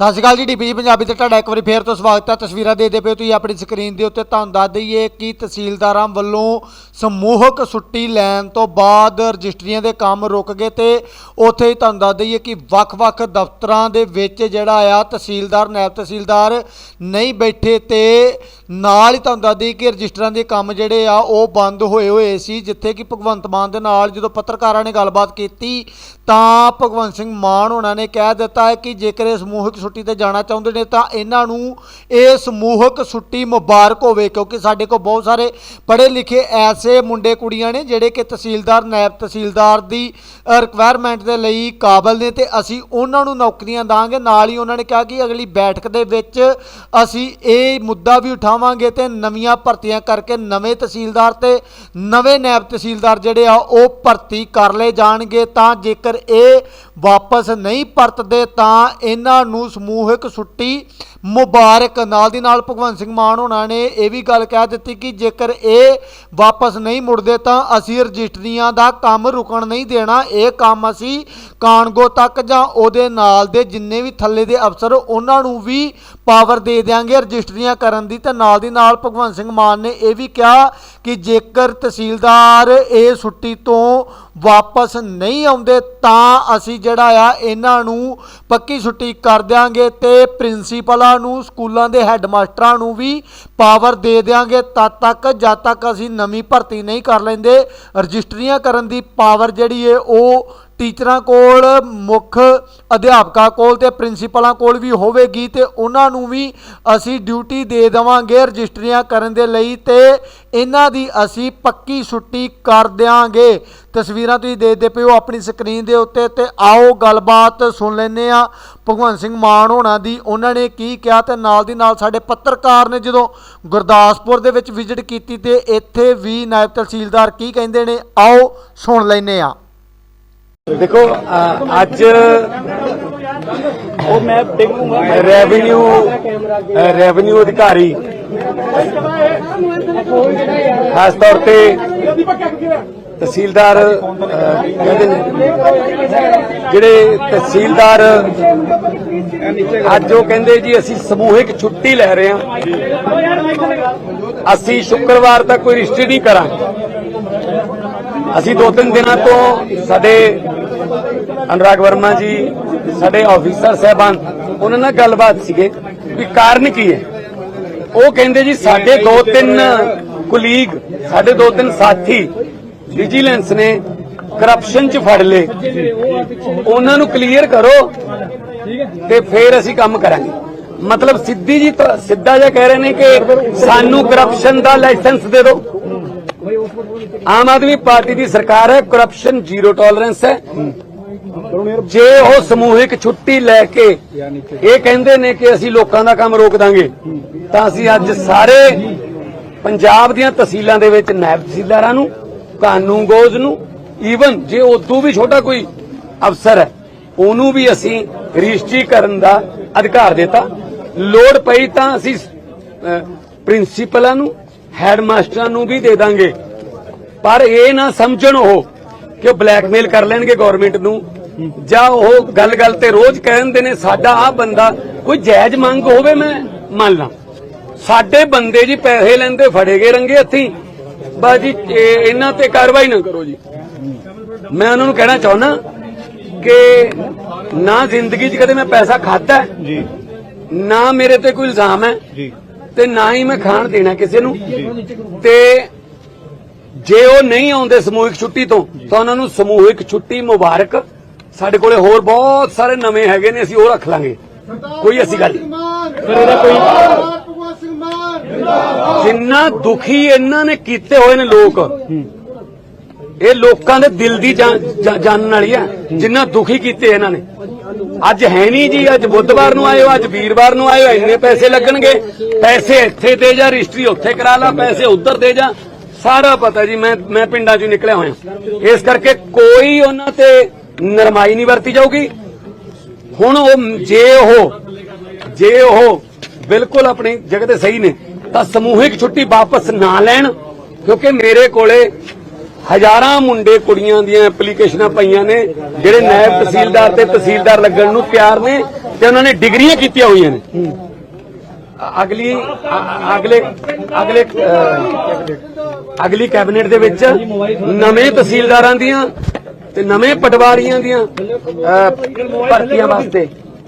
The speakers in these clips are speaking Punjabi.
ਸਤਿ ਸ਼੍ਰੀ ਅਕਾਲ ਜੀ ਡੀਪੀਜੀ ਪੰਜਾਬੀ ਤੇ ਤੁਹਾਡਾ ਇੱਕ ਵਾਰੀ ਫੇਰ ਤੋਂ ਸਵਾਗਤ ਹੈ। ਤਸਵੀਰਾਂ ਦੇਖਦੇ ਪਏ ਹੋ ਤੁਸੀਂ ਆਪਣੀ ਸਕਰੀਨ ਦੇ ਉੱਤੇ ਤੁਹਾਨੂੰ ਦੱਸ ਦਈਏ ਕਿ ਤਹਿਸੀਲਦਾਰਾਂ ਵੱਲੋਂ ਸਮੂਹਕ ਛੁੱਟੀ ਲੈਣ ਤੋਂ ਬਾਅਦ ਰਜਿਸਟਰੀਆਂ ਦੇ ਕੰਮ ਰੁਕ ਗਏ ਤੇ ਉੱਥੇ ਹੀ ਤੁਹਾਨੂੰ ਦੱਸ ਦਈਏ ਕਿ ਵੱਖ-ਵੱਖ ਦਫ਼ਤਰਾਂ ਦੇ ਵਿੱਚ ਜਿਹੜਾ ਆ ਤਹਿਸੀਲਦਾਰ ਨਾਇਬ ਤਹਿਸੀਲਦਾਰ ਨਹੀਂ ਬੈਠੇ ਤੇ ਨਾਲ ਹੀ ਤੁਹਾਨੂੰ ਦੱਸ ਦਈਏ ਕਿ ਰਜਿਸਟਰਾਂ ਦੇ ਕੰਮ ਜਿਹੜੇ ਆ ਉਹ ਬੰਦ ਹੋਏ ਹੋਏ ਸੀ, ਜਿੱਥੇ ਕਿ ਭਗਵੰਤ ਮਾਨ ਦੇ ਨਾਲ ਜਦੋਂ ਪੱਤਰਕਾਰਾਂ ਨੇ ਗੱਲਬਾਤ ਕੀਤੀ ਤਾਂ ਭਗਵੰਤ ਸਿੰਘ ਮਾਨ ਉਹਨਾਂ ਨੇ ਕਹਿ ਦਿੱਤਾ ਹੈ ਕਿ ਜੇਕਰ ਇਹ ਸਮੂਹਕ ਛੁੱਟੀ ਤੇ ਜਾਣਾ ਚਾਹੁੰਦੇ ਨੇ ਤਾਂ ਇਹਨਾਂ ਨੂੰ ਇਹ ਸਮੂਹਕ ਛੁੱਟੀ ਮੁਬਾਰਕ ਹੋਵੇ, ਕਿਉਂਕਿ ਸਾਡੇ ਕੋਲ ਬਹੁਤ ਸਾਰੇ ਪੜ੍ਹੇ ਲਿਖੇ ਐਸੇ ਮੁੰਡੇ ਕੁੜੀਆਂ ਨੇ ਜਿਹੜੇ ਕਿ ਤਹਿਸੀਲਦਾਰ ਨਾਇਬ ਤਹਿਸੀਲਦਾਰ ਦੀ ਰਿਕੁਆਇਰਮੈਂਟ ਦੇ ਲਈ ਕਾਬਲ ਨੇ ਤੇ ਅਸੀਂ ਉਹਨਾਂ ਨੂੰ ਨੌਕਰੀਆਂ ਦਾਂਗੇ। ਨਾਲ ਹੀ ਉਹਨਾਂ ਨੇ ਕਿਹਾ ਕਿ ਅਗਲੀ ਬੈਠਕ ਦੇ ਵਿੱਚ ਅਸੀਂ ਇਹ ਮੁੱਦਾ ਵੀ ਉਠਾਵਾਂਗੇ ਤੇ ਨਵੀਆਂ ਭਰਤੀਆਂ ਕਰਕੇ ਨਵੇਂ ਤਹਿਸੀਲਦਾਰ ਤੇ ਨਵੇਂ ਨਾਇਬ ਤਹਿਸੀਲਦਾਰ ਜਿਹੜੇ ਆ ਉਹ ਭਰਤੀ ਕਰ ਲਏ ਜਾਣਗੇ। ਤਾਂ ਜੇਕਰ ਇਹ ਵਾਪਸ ਨਹੀਂ ਪਰਤਦੇ ਤਾਂ ਇਹਨਾਂ ਨੂੰ ਸਮੂਹਿਕ ਛੁੱਟੀ ਮੁਬਾਰਕ। ਨਾਲ ਦੀ ਨਾਲ ਭਗਵੰਤ ਸਿੰਘ ਮਾਨ ਹੋਣਾ ਨੇ ਇਹ ਵੀ ਗੱਲ ਕਹਿ ਦਿੱਤੀ ਕਿ ਜੇਕਰ ਇਹ ਵਾਪਸ ਨਹੀਂ ਮੁੜਦੇ ਤਾਂ ਅਸੀਂ ਰਜਿਸਟਰੀਆਂ ਦਾ ਕੰਮ ਰੁਕਣ ਨਹੀਂ ਦੇਣਾ। ਇਹ ਕੰਮ ਅਸੀਂ ਕਾਨਗੋ ਤੱਕ ਜਾਂ ਉਹਦੇ ਨਾਲ ਦੇ ਜਿੰਨੇ ਵੀ ਥੱਲੇ ਦੇ ਅਫਸਰ ਉਹਨਾਂ ਨੂੰ ਵੀ ਪਾਵਰ ਦੇ ਦਿਆਂਗੇ ਰਜਿਸਟਰੀਆਂ ਕਰਨ ਦੀ। ਤੇ ਨਾਲ ਦੀ ਨਾਲ ਭਗਵੰਤ ਸਿੰਘ ਮਾਨ ਨੇ ਇਹ ਵੀ ਕਿਹਾ ਕਿ ਜੇਕਰ ਤਹਿਸੀਲਦਾਰ ਇਹ ਛੁੱਟੀ ਤੋਂ ਵਾਪਸ ਨਹੀਂ ਆਉਂਦੇ, ਤਾਂ ਅਸੀਂ ਜਿਹੜਾ ਆ, ਇਹਨਾਂ ਨੂੰ ਪੱਕੀ ਛੁੱਟੀ ਕਰ ਦਿਆਂਗੇ ਤੇ ਪ੍ਰਿੰਸੀਪਲਾਂ ਨੂੰ, ਸਕੂਲਾਂ ਦੇ ਹੈੱਡਮਾਸਟਰਾਂ ਨੂੰ ਵੀ ਪਾਵਰ ਦੇ ਦਿਆਂਗੇ, ਤਦ ਤੱਕ, ਜਦ ਤੱਕ ਅਸੀਂ ਨਵੀਂ ਭਰਤੀ ਨਹੀਂ ਕਰ ਲੈਂਦੇ, ਰਜਿਸਟਰੀਆਂ ਕਰਨ ਦੀ ਪਾਵਰ ਜਿਹੜੀ ਏ, ਉਹ ਟੀਚਰਾਂ ਕੋਲ, ਮੁੱਖ ਅਧਿਆਪਕਾਂ ਕੋਲ ਤੇ ਪ੍ਰਿੰਸੀਪਲਾਂ ਕੋਲ ਵੀ ਹੋਵੇਗੀ ਤੇ ਉਹਨਾਂ ਨੂੰ ਵੀ ਅਸੀਂ ਡਿਊਟੀ ਦੇ ਦੇਵਾਂਗੇ ਰਜਿਸਟਰੀਆਂ ਕਰਨ ਦੇ ਲਈ ਤੇ ਇਹਨਾਂ ਦੀ ਅਸੀਂ ਪੱਕੀ ਛੁੱਟੀ ਕਰ ਦਿਆਂਗੇ। ਤਸਵੀਰਾਂ ਤੁਸੀਂ ਦੇਖਦੇ ਪਏ ਹੋ ਆਪਣੀ ਸਕਰੀਨ ਦੇ ਉੱਤੇ ਤੇ ਆਓ ਗੱਲਬਾਤ ਸੁਣ ਲੈਂਦੇ ਆ ਭਗਵੰਤ ਸਿੰਘ ਮਾਨ ਹੋਣਾ ਦੀ ਉਹਨਾਂ ਨੇ ਕੀ ਕਿਹਾ ਤੇ ਨਾਲ ਦੀ ਨਾਲ ਸਾਡੇ ਪੱਤਰਕਾਰ ਨੇ ਜਦੋਂ ਗੁਰਦਾਸਪੁਰ ਦੇ ਵਿੱਚ ਵਿਜ਼ਿਟ ਕੀਤੀ ਤੇ ਇੱਥੇ ਵੀ ਨਾਇਬ ਤਹਿਸੀਲਦਾਰ ਕੀ ਕਹਿੰਦੇ ਨੇ, ਆਓ ਸੁਣ ਲੈਂਦੇ ਆ ਦੇਖੋ ਅੱਜ ਉਹ ਮੈਂ ਦੇਖੂੰਗਾ। ਰੈਵਨਿਊ ਰੈਵਨਿਊ ਅਧਿਕਾਰੀ ਖਾਸ ਤੌਰ ਤੇ ਤਹਿਸੀਲਦਾਰ ਜਿਹੜੇ ਤਹਿਸੀਲਦਾਰ ਅੱਜ ਉਹ ਕਹਿੰਦੇ ਜੀ ਅਸੀਂ ਸਮੂਹਿਕ ਛੁੱਟੀ ਲੈ ਰਹੇ ਹਾਂ। ਅਸੀਂ ਸ਼ੁੱਕਰਵਾਰ ਤੱਕ ਕੋਈ ਰਜਿਸਟਰੀ ਨਹੀਂ ਕਰਾਂਗੇ। ਅਸੀਂ ਦੋ ਤਿੰਨ ਦਿਨਾਂ ਤੋਂ ਸਾਡੇ ਅਨੁਰਾਗ ਵਰਮਾ ਜੀ, ਸਾਡੇ ਆਫੀਸਰ ਸਹਿਬਾਨ, ਉਹਨਾਂ ਨਾਲ ਗੱਲਬਾਤ ਸੀਗੇ ਵੀ ਕਾਰਨ ਕੀ ਹੈ? ਉਹ ਕਹਿੰਦੇ ਜੀ, ਸਾਡੇ ਦੋ ਤਿੰਨ ਕੁਲੀਗ ਸਾਡੇ ਦੋ ਤਿੰਨ ਸਾਥੀ ਵਿਜੀਲੈਂਸ ਨੇ ਕਰਪਸ਼ਨ ਚ ਫੜ ਲਏ। ਉਹਨਾਂ ਨੂੰ ਕਲੀਅਰ ਕਰੋ ਤੇ ਫਿਰ ਅਸੀਂ ਕੰਮ ਕਰਾਂਗੇ। ਮਤਲਬ ਸਿੱਧੀ ਜੀ ਸਿੱਧਾ ਜਿਹਾ ਕਹਿ ਰਹੇ ਨੇ ਕਿ ਸਾਨੂੰ ਕਰਪਸ਼ਨ ਦਾ ਲਾਇਸੈਂਸ ਦੇ ਦਿਓ। ਆਮ ਆਦਮੀ ਪਾਰਟੀ ਦੀ ਸਰਕਾਰ ਹੈ ਕਰਪਸ਼ਨ ਜ਼ੀਰੋ ਟੋਲਰੈਂਸ ਹੈ। ਜੇ ਉਹ ਸਮੂਹਿਕ ਛੁੱਟੀ ਲੈ ਕੇ ਇਹ ਕਹਿੰਦੇ ਨੇ ਕਿ ਅਸੀਂ ਲੋਕਾਂ ਦਾ ਕੰਮ ਰੋਕ ਦਾਂਗੇ, ਤਾਂ ਅਸੀਂ ਅੱਜ ਸਾਰੇ ਪੰਜਾਬ ਦੀਆਂ ਤਹਿਸੀਲਾਂ ਦੇ ਵਿੱਚ ਨਾਇਬ ਤਹਿਸੀਲਦਾਰਾਂ ਨੂੰ ਕਾਨੂੰਗੋਜ਼ ਨੂੰ ਈਵਨ ਜੇ ਉਦੋਂ ਵੀ ਛੋਟਾ ਕੋਈ ਅਫਸਰ ਹੈ, ਉਹਨੂੰ ਵੀ ਅਸੀਂ ਰਜਿਸਟਰੀ ਕਰਨ ਦਾ ਅਧਿਕਾਰ ਦਿੱਤਾ। ਲੋੜ ਪਈ ਤਾਂ ਅਸੀਂ ਪ੍ਰਿੰਸੀਪਲਾਂ ਨੂੰ ਹੈਡਮਾਸਟਰਾਂ ਨੂੰ ਵੀ ਦੇ ਦਾਂਗੇ। ਪਰ ਇਹ ਨਾ ਸਮਝਣ ਉਹ ਕਿ ਉਹ ਬਲੈਕਮੇਲ ਕਰ ਲੈਣਗੇ ਗਵਰਨਮੈਂਟ ਨੂੰ। ਜਾਂ ਉਹ ਗੱਲ-ਗੱਲ ਤੇ ਰੋਜ਼ ਕਹਿੰਦੇ ਨੇ ਸਾਡਾ ਆ ਬੰਦਾ ਕੋਈ ਜਾਇਜ਼ ਮੰਗ ਹੋਵੇ ਮੈਂ ਮੰਨ ਲਾਂ। ਸਾਡੇ ਬੰਦੇ ਜੀ ਪੈਸੇ ਲੈਂਦੇ ਫੜੇ ਗਏ ਰੰਗੇ ਹੱਥੀਂ। ਬਾਜੀ ਇਹਨਾਂ ਤੇ ਕਾਰਵਾਈ ਨਾ ਕਰੋ ਜੀ। ਮੈਂ ਉਹਨਾਂ ਨੂੰ ਕਹਿਣਾ ਚਾਹੁੰਦਾ ਕਿ ਨਾ ਜ਼ਿੰਦਗੀ 'ਚ ਕਦੇ ਮੈਂ ਪੈਸਾ ਖਾਦਾ ਜੀ। ਨਾ ਮੇਰੇ ਤੇ ਕੋਈ ਇਲਜ਼ਾਮ ਹੈ। ਜੀ। ਤੇ ਨਾ ਹੀ ਮੈਂ ਖਾਣ ਦੇਣਾ ਕਿਸੇ ਨੂੰ। ਤੇ ਜੇ ਉਹ ਨਹੀਂ ਆਉਂਦੇ ਸਮੂਹਿਕ ਛੁੱਟੀ ਤੋਂ ਤਾਂ ਉਹਨਾਂ ਨੂੰ ਸਮੂਹਿਕ ਛੁੱਟੀ ਮੁਬਾਰਕ। ਸਾਡੇ ਕੋਲੇ ਹੋਰ ਬਹੁਤ ਸਾਰੇ ਨਵੇਂ ਹੈਗੇ ਨੇ ਅਸੀਂ ਉਹ ਰੱਖ ਲਾਂਗੇ। ਕੋਈ ਅਸੀਂ ਗੱਲ ਨਹੀਂ। ਫਿਰ ਇਹਦਾ ਕੋਈ ਜਿੰਨਾ ਦੁਖੀ ਇਹਨਾਂ ਨੇ ਕੀਤੇ ਹੋਏ ਨੇ ਲੋਕ ਇਹ ਲੋਕਾਂ ਦੇ ਦਿਲ ਦੀ ਜਾਣਨ ਵਾਲੀ ਆ। ਜਿੰਨਾ ਦੁਖੀ ਕੀਤੇ ਇਹਨਾਂ ਨੇ। ਅੱਜ ਹੈ ਨਹੀਂ ਜੀ, ਅੱਜ ਬੁੱਧਵਾਰ ਨੂੰ ਆਇਓ, ਅੱਜ ਵੀਰਵਾਰ ਨੂੰ ਆਇਓ, ਇੰਨੇ ਪੈਸੇ ਲੱਗਣਗੇ। ਪੈਸੇ ਇੱਥੇ ਦੇ ਜਾ, ਰਜਿਸਟਰੀ ਉੱਥੇ ਕਰਾ ਲਾ, ਪੈਸੇ ਉੱਧਰ ਦੇ ਜਾ। ਸਾਰਾ ਪਤਾ ਜੀ, ਮੈਂ ਮੈਂ ਪਿੰਡਾਂ ਚੋਂ ਨਿਕਲਿਆ ਹੋਇਆ। ਇਸ ਕਰਕੇ ਕੋਈ ਉਹਨਾਂ ਤੇ ਨਰਮਾਈ ਨਹੀਂ ਵਰਤੀ ਜਾਊਗੀ। ਹੁਣ ਉਹ, ਜੇ ਉਹ ਜੇ ਉਹ ਬਿਲਕੁਲ ਆਪਣੀ ਜਗ੍ਹਾ ਤੇ ਸਹੀ ਨੇ, ਤਾਂ ਸਮੂਹਿਕ ਛੁੱਟੀ ਵਾਪਸ ਨਾ ਲੈਣ, ਕਿਉਂਕਿ ਮੇਰੇ ਕੋਲੇ ਹਜ਼ਾਰਾਂ ਮੁੰਡੇ ਕੁੜੀਆਂ ਦੀਆਂ ਐਪਲੀਕੇਸ਼ਨਾਂ ਪਈਆਂ ਨੇ, ਜਿਹੜੇ ਨਾਇਬ ਤਹਿਸੀਲਦਾਰ ਤੇ ਤਹਿਸੀਲਦਾਰ ਲੱਗਣ ਨੂੰ ਤਿਆਰ ਨੇ ਤੇ ਉਹਨਾਂ ਨੇ ਡਿਗਰੀਆਂ ਕੀਤੀਆਂ ਹੋਈਆਂ ਨੇ। ਅਗਲੀ ਅਗਲੇ ਅਗਲੇ ਅਗਲੀ ਕੈਬਨਿਟ ਦੇ ਵਿੱਚ ਨਵੇਂ ਤਹਿਸੀਲਦਾਰਾਂ ਦੀਆਂ ਤੇ ਨਵੇਂ ਪਟਵਾਰੀਆਂ ਦੀਆਂ ਭਰਤੀਆਂ ਵਾਸਤੇ।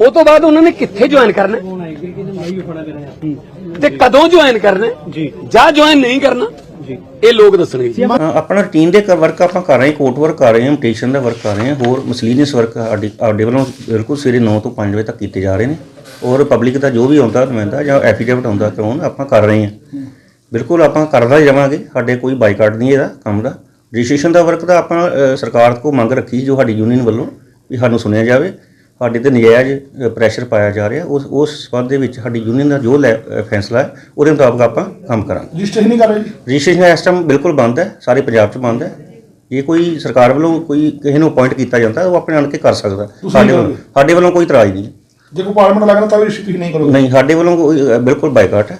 ਉਹ ਤੋਂ ਬਾਅਦ ਉਹਨਾਂ ਨੇ ਕਿੱਥੇ ਜੁਆਇਨ ਕਰਨਾ? ਤੇ ਕਦੋਂ ਜੁਆਇਨ ਕਰਨਾ? ਜੀ। ਜਾਂ ਜੁਆਇਨ ਨਹੀਂ ਕਰਨਾ? ਜੀ। ਇਹ ਲੋਕ ਦੱਸਣਗੇ ਆਪਣਾ ਰੂਟੀਨ ਦੇ ਵਰਕ ਆਪਾਂ ਕਰ ਰਹੇ ਹਾਂ ਕੋਰਟ ਵਰਕ ਕਰ ਰਹੇ ਹਾਂ ਇਮੀਟੇਸ਼ਨ ਦਾ ਵਰਕ ਕਰ ਰਹੇ ਹਾਂ ਹੋਰ ਮਸਲੀਨੀਅਸ ਵਰਕ ਸਾਡੇ ਵੱਲੋਂ ਬਿਲਕੁਲ ਸਵੇਰੇ 9 ਤੋਂ 5 ਵਜੇ ਤੱਕ ਕੀਤੇ ਜਾ ਰਹੇ ਨੇ। ਔਰ ਪਬਲਿਕ ਦਾ ਜੋ ਵੀ ਆਉਂਦਾ ਨੁਮਾਇੰਦਾ ਜਾਂ ਐਫੀਡੇਵਿਟ ਆਉਂਦਾ ਕਰਾਉਣ ਆਪਾਂ ਕਰ ਰਹੇ ਹਾਂ। ਬਿਲਕੁਲ ਆਪਾਂ ਕਰਦਾ ਹੀ ਰਵਾਂਗੇ ਸਾਡੇ ਕੋਈ ਬਾਈਕਾਟ ਨਹੀਂ ਇਹਦਾ ਕੰਮ ਦਾ। ਰਜਿਸਟ੍ਰੇਸ਼ਨ ਦਾ ਵਰਕ ਦਾ ਆਪਾਂ ਸਰਕਾਰ ਕੋਲ ਮੰਗ ਰੱਖੀ ਜੋ ਸਾਡੀ ਯੂਨੀਅਨ ਵੱਲੋਂ ਵੀ ਸਾਨੂੰ ਸੁਣਿਆ ਜਾਵੇ। ਸਾਡੇ ਤੇ ਨਜਾਇਜ਼ ਪ੍ਰੈਸ਼ਰ ਪਾਇਆ ਜਾ ਰਿਹਾ। ਉਸ ਉਸ ਸੰਬੰਧ ਦੇ ਵਿੱਚ ਸਾਡੀ ਯੂਨੀਅਨ ਦਾ ਜੋ ਲੈ- ਫੈਸਲਾ ਹੈ ਉਹਦੇ ਮੁਤਾਬਕ ਆਪਾਂ ਕੰਮ ਕਰਾਂਗੇ। ਰਜਿਸਟ੍ਰੇਸ਼ਨ ਨਹੀਂ ਕਰ ਰਹੇ ਜੀ? ਰਜਿਸਟ੍ਰੇਸ਼ਨ ਇਸ ਟਾਈਮ ਬਿਲਕੁਲ ਬੰਦ ਹੈ ਸਾਰੇ ਪੰਜਾਬ 'ਚ ਬੰਦ ਹੈ। ਜੇ ਕੋਈ ਸਰਕਾਰ ਵੱਲੋਂ ਕੋਈ ਕਿਸੇ ਨੂੰ ਅਪਾਇੰਟ ਕੀਤਾ ਜਾਂਦਾ ਉਹ ਆਪਣੇ ਆਣ ਕੇ ਕਰ ਸਕਦਾ। ਸਾਡੇ ਵੱਲੋਂ ਸਾਡੇ ਵੱਲੋਂ ਕੋਈ ਇਤਰਾਜ਼ ਨਹੀਂ ਹੈ। ਜੇ ਕੋਈ ਪਾਰਲੀਮੈਂਟ ਲੱਗਣਾ ਤਾਂ ਵੀ ਰਜਿਸਟ੍ਰੇਸ਼ਨ ਨਹੀਂ ਕਰੋਗੇ? ਨਹੀਂ ਸਾਡੇ ਵੱਲੋਂ ਕੋਈ ਅ, ਬਿਲਕੁਲ ਬਾਈਕਾਟ ਹੈ।